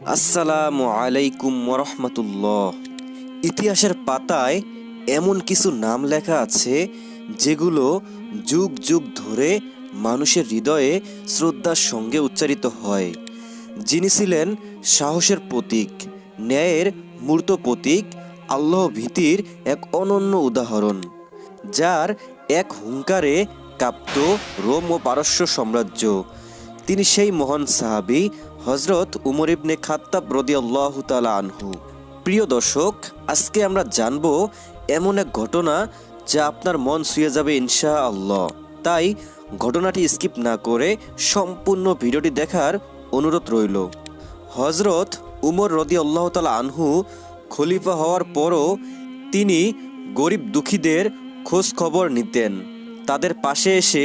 আসসালামু আলাইকুম ওরহমতুল্লাহ। ইতিহাসের পাতায় এমন কিছু নাম লেখা আছে, যেগুলো যুগ যুগ ধরে মানুষের হৃদয়ে শ্রদ্ধার সঙ্গে উচ্চারিত হয়। যিনি ছিলেন সাহসের প্রতীক, ন্যায়ের মূর্ত প্রতীক, আল্লাহ ভীতির এক অনন্য উদাহরণ, যার এক হুঙ্কারে কাঁপত রোম ও পারস্য সাম্রাজ্য। তিনি সেই মহান সাহাবি হজরত উমর ইবনে খাত্তাব রদিয়াল্লাহ তালা আনহু। প্রিয় দর্শক, আজকে আমরা জানব এমন এক ঘটনা যা আপনার মন ছুঁয়ে যাবে ইনশা আল্লাহ তাই ঘটনাটি স্কিপ না করে সম্পূর্ণ ভিডিওটি দেখার অনুরোধ রইল। হজরত উমর রদি আল্লাহ তালা আনহু খলিফা হওয়ার পরও তিনি গরিব দুঃখীদের খোঁজ খবর নিতেন, তাদের পাশে এসে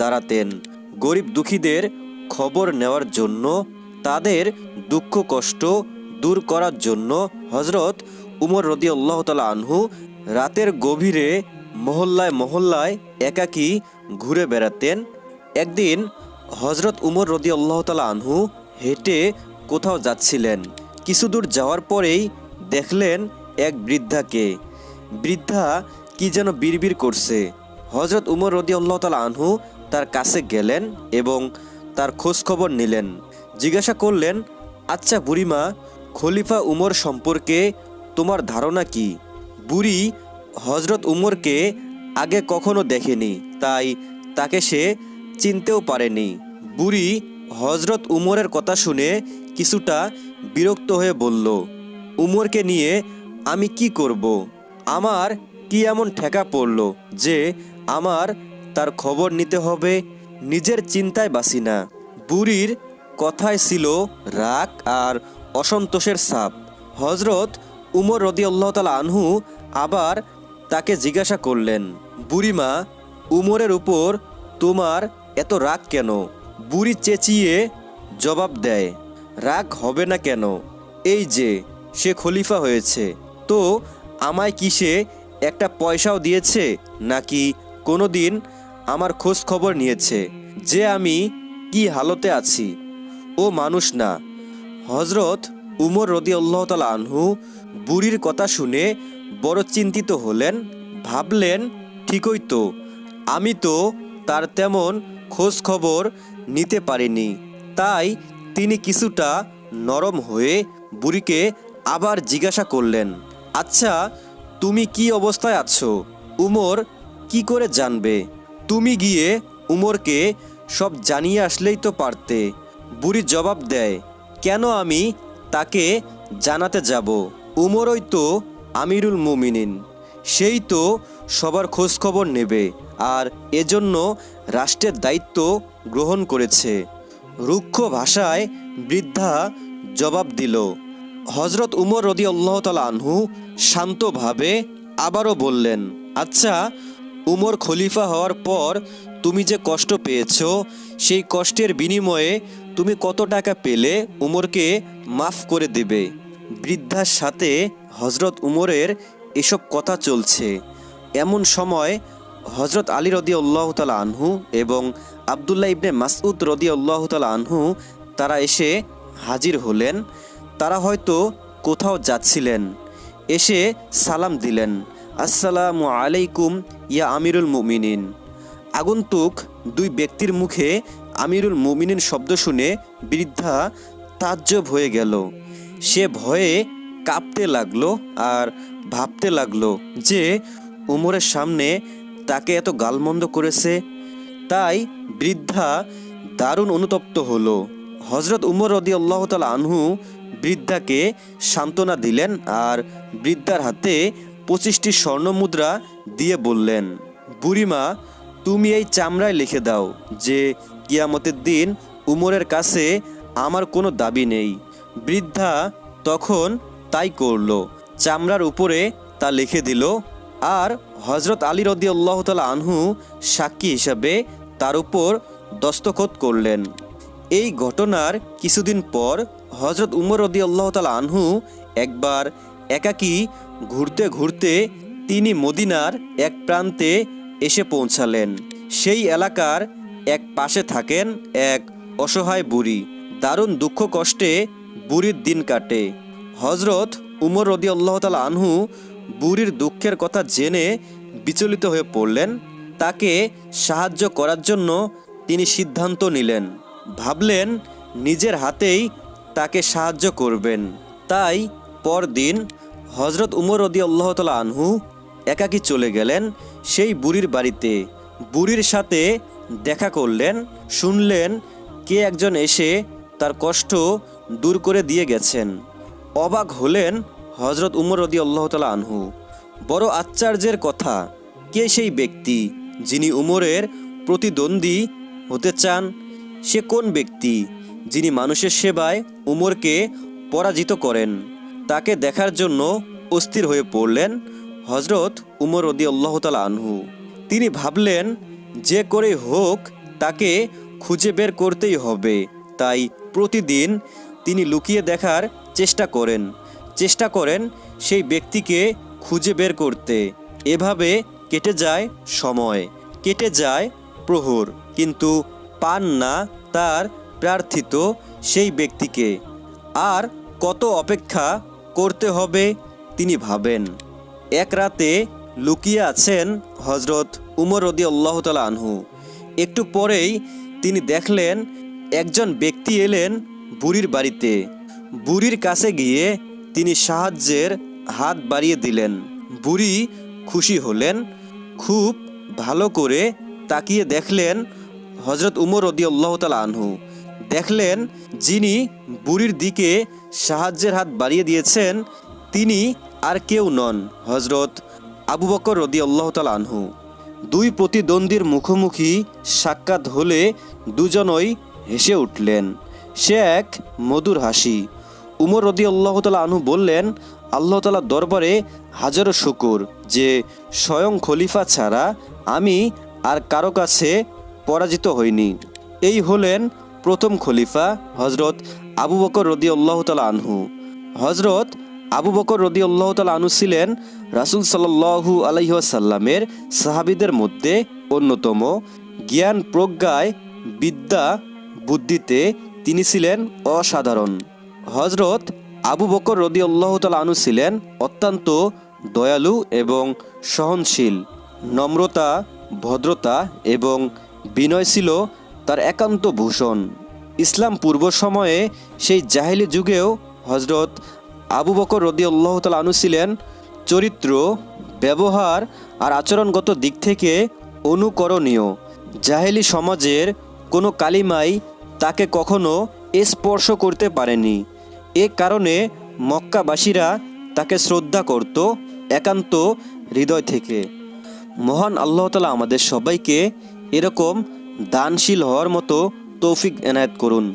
দাঁড়াতেন। গরিব দুঃখীদের খবর নেওয়ার জন্য তাদের দুঃখ, কষ্ট দূর করার জন্য হজরত উমর রদি আল্লাহ তালা আনহু রাতের গভীরে মহল্লায় মহল্লায় একাকী ঘুরে বেড়াতেন। একদিন হজরত উমর রদি আল্লাহ তালা আনহু হেঁটে কোথাও যাচ্ছিলেন। কিছু দূর যাওয়ার পরেই দেখলেন এক বৃদ্ধাকে। বৃদ্ধা কি যেন বিড়বিড় করছে। হজরত উমর রদি আল্লাহ তালা আনহু তার কাছে গেলেন এবং তার খোঁজ খবর নিলেন। জিজ্ঞাসা করলেন আচ্ছা বুড়িমা, খলিফা উমর সম্পর্কে তোমার ধারণা কি? বুড়ি হজরত উমরকে আগে কখনো দেখেনি, তাই তাকে সে চিনতেও পারেনি। বুড়ি হজরত উমরের কথা শুনে কিছুটা বিরক্ত হয়ে বলল, উমরকে নিয়ে আমি কি করব। আমার কি এমন ঠেকা পড়ল যে আমার তার খবর নিতে হবে, নিজের চিন্তায় বাসি না? বুড়ির কথায় ছিল রাগ আর অসন্তোষের ছাপ। হজরত উমর রদি তালা আনহু আবার তাকে জিজ্ঞাসা করলেন, বুড়িমা, উমরের উপর তোমার এত রাগ কেন? বুড়ি চেঁচিয়ে জবাব দেয়, রাগ হবে না কেন? এই যে, সে খলিফা হয়েছে। তো আমায় কি সে একটা পয়সাও দিয়েছে, নাকি কোনো দিন আমার খোঁজ খবর নিয়েছে? যে আমি কি হালতে আছি? ও মানুষ না। হজরত উমর রদি আল্লাহ তালা আনহু বুড়ির কথা শুনে বড় চিন্তিত হলেন, ভাবলেন, ঠিকই তো, আমি তো তার তেমন খোঁজ খবর নিতে পারিনি। তাই তিনি কিছুটা নরম হয়ে বুড়িকে আবার জিজ্ঞাসা করলেন আচ্ছা তুমি কি অবস্থায় আছো? উমর কি করে জানবে? তুমি গিয়ে উমরকে সব জানিয়ে আসলেই তো পারতে। বুড়ি জবাব দেয়, কেন আমি তাকে জানাতে যাব? উমরই তো আমিরুল মুমিনিন। সেই তো সবার খোঁজখবর নেবে আর এজন্য রাষ্ট্রের দায়িত্ব গ্রহণ করেছে। রুক্ষ ভাষায় বৃদ্ধা জবাব দিল হজরত উমর রদি আল্লাহ আনহু শান্তভাবে আবারও বললেন আচ্ছা উমর খলিফা হওয়ার পর তুমি যে কষ্ট পেয়েছ, সেই কষ্টের বিনিময়ে তুমি কত টাকা পেলে উমরকে মাফ করে দেবে। বৃদ্ধার সাথে হজরত উমরের এসব কথা চলছে। এমন সময় হজরত আলী রদি আল্লাহ তালা আনহু এবং আবদুল্লাহ ইবনে মাসউদ রদি আল্লাহ তালা আনহু, তারা এসে হাজির হলেন। তারা হয়তো কোথাও যাচ্ছিলেন। এসে সালাম দিলেন। আসসালামু আলাইকুম ইয়া আমিরুল মুমিনিন। আগন্তুক দুই ব্যক্তির মুখে আমিরুল মুমিনিন শব্দ শুনে বৃদ্ধা তাজ্জব হয়ে গেল। সে ভয়ে কাঁপতে লাগল আর ভাবতে লাগল যে উমরের সামনে তাকে এত গালমন্দ করেছে। তাই বৃদ্ধা দারুণ অনুতপ্ত হলো। হজরত উমর রদি আল্লাহ তালা আনহু বৃদ্ধাকে সান্ত্বনা দিলেন আর বৃদ্ধার হাতে পঁচিশটি স্বর্ণ মুদ্রা দিয়ে বললেন, বুড়িমা তুমি এই চামড়ায় লিখে দাও যে, কিয়ামতের দিন উমরের কাছে আমার কোনো দাবি নেই। বৃদ্ধা তখন তাই করল। চামড়ার উপরে তা লিখে দিল। আর হজরত আলী রদি আল্লাহ তালা আনহু সাক্ষী হিসাবে তার উপর দস্তখত করলেন। এই ঘটনার কিছুদিন পর হজরত উমর রদি আল্লাহ তালা আনহু একবার একাকী ঘুরতে ঘুরতে তিনি মদিনার এক প্রান্তে এসে পৌঁছালেন। সেই এলাকার এক পাশে থাকেন এক অসহায় বুড়ি। দারুণ দুঃখ কষ্টে বুড়ির দিন কাটে। হজরত উমর রদি আল্লাহ তালা আনহু বুড়ির দুঃখের কথা জেনে বিচলিত হয়ে পড়লেন। তাকে সাহায্য করার জন্য তিনি সিদ্ধান্ত নিলেন। ভাবলেন নিজের হাতেই তাকে সাহায্য করবেন। তাই পরদিন হজরত উমর রদি আল্লাহ তালা আনহু একাকি চলে গেলেন, সেই বুড়ির বাড়িতে। বুড়ির সাথে দেখা করলেন, শুনলেন কে একজন এসে তার কষ্ট দূর করে দিয়ে গেছেন। অবাক হলেন হজরত উমর রদি আল্লাহ তালা আনহু। বড় আশ্চর্যের কথা, কে সেই ব্যক্তি যিনি উমরের প্রতিদ্বন্দ্বী হতে চান? সে কোন ব্যক্তি যিনি মানুষের সেবায় উমরকে পরাজিত করেন? তাকে দেখার জন্য অস্থির হয়ে পড়লেন হজরত উমর রদি আল্লাহ তালা আনহু। তিনি ভাবলেন, যে করে হোক, তাকে খুঁজে বের করতেই হবে। তাই প্রতিদিন তিনি লুকিয়ে দেখার চেষ্টা করেন। চেষ্টা করেন সেই ব্যক্তিকে খুঁজে বের করতে। এভাবে কেটে যায় সময়, কেটে যায় প্রহর। কিন্তু পান না তার প্রার্থিত সেই ব্যক্তিকে। আর কত অপেক্ষা করতে হবে, তিনি ভাবেন। এক রাতে লুকিয়ে আছেন হজরত উমর রদি আল্লাহ তালা আনহু। একটু পরেই তিনি দেখলেন একজন ব্যক্তি এলেন বুড়ির বাড়িতে। বুড়ির কাছে গিয়ে তিনি সাহায্যের হাত বাড়িয়ে দিলেন। বুড়ি খুশি হলেন, খুব ভালো করে তাকিয়ে দেখলেন হজরত উমর রদি আল্লাহ তালা আনহু। দেখলেন যিনি বুড়ির দিকে সাহায্যের হাত বাড়িয়ে দিয়েছেন, তিনি আর কেউ নন হজরত আবু বকর রদি আল্লাহ আনহু। দুই প্রতিদ্বন্দ্বীর মুখোমুখি সাক্ষাৎ হলে দুজনই হেসে উঠলেন। সে এক মধুর হাসি। উমর রদি আল্লাহ আনহু বললেন, আল্লাহ তালা দরবারে হাজারো শুকুর যে স্বয়ং খলিফা ছাড়া আমি আর কারও কাছে পরাজিত হইনি। এই হলেন প্রথম খলিফা হজরত আবু বকর রদি আল্লাহ আনহু। হজরত আবু বকর রদি আল্লাহ তালা আনহু ছিলেন রাসুল সাল্লাহু আলহিহাসাল্লামের সাহাবিদের মধ্যে অন্যতম। জ্ঞান প্রজ্ঞায় বিদ্যা বুদ্ধিতে তিনি ছিলেন অসাধারণ। হজরত আবু বকর রদি আল্লাহ তালা আনু ছিলেন অত্যন্ত দয়ালু এবং সহনশীল। নম্রতা, ভদ্রতা এবং বিনয় ছিল তার একান্ত ভূষণ। ইসলাম পূর্ব সময়ে সেই জাহিলি যুগেও হজরত আবু বকর রদি আল্লাহ তালা আনু ছিলেন চরিত্র, ব্যবহার আর আচরণগত দিক থেকে অনুকরণীয়। জাহেলি সমাজের কোনো কালিমাই তাকে কখনো স্পর্শ করতে পারেনি। এ কারণে মক্কাবাসীরা তাকে শ্রদ্ধা করত একান্ত হৃদয় থেকে। মহান আল্লাহ তালা আমাদের সবাইকে এরকম দানশীল হওয়ার মতো তৌফিক এনায়েত করুন।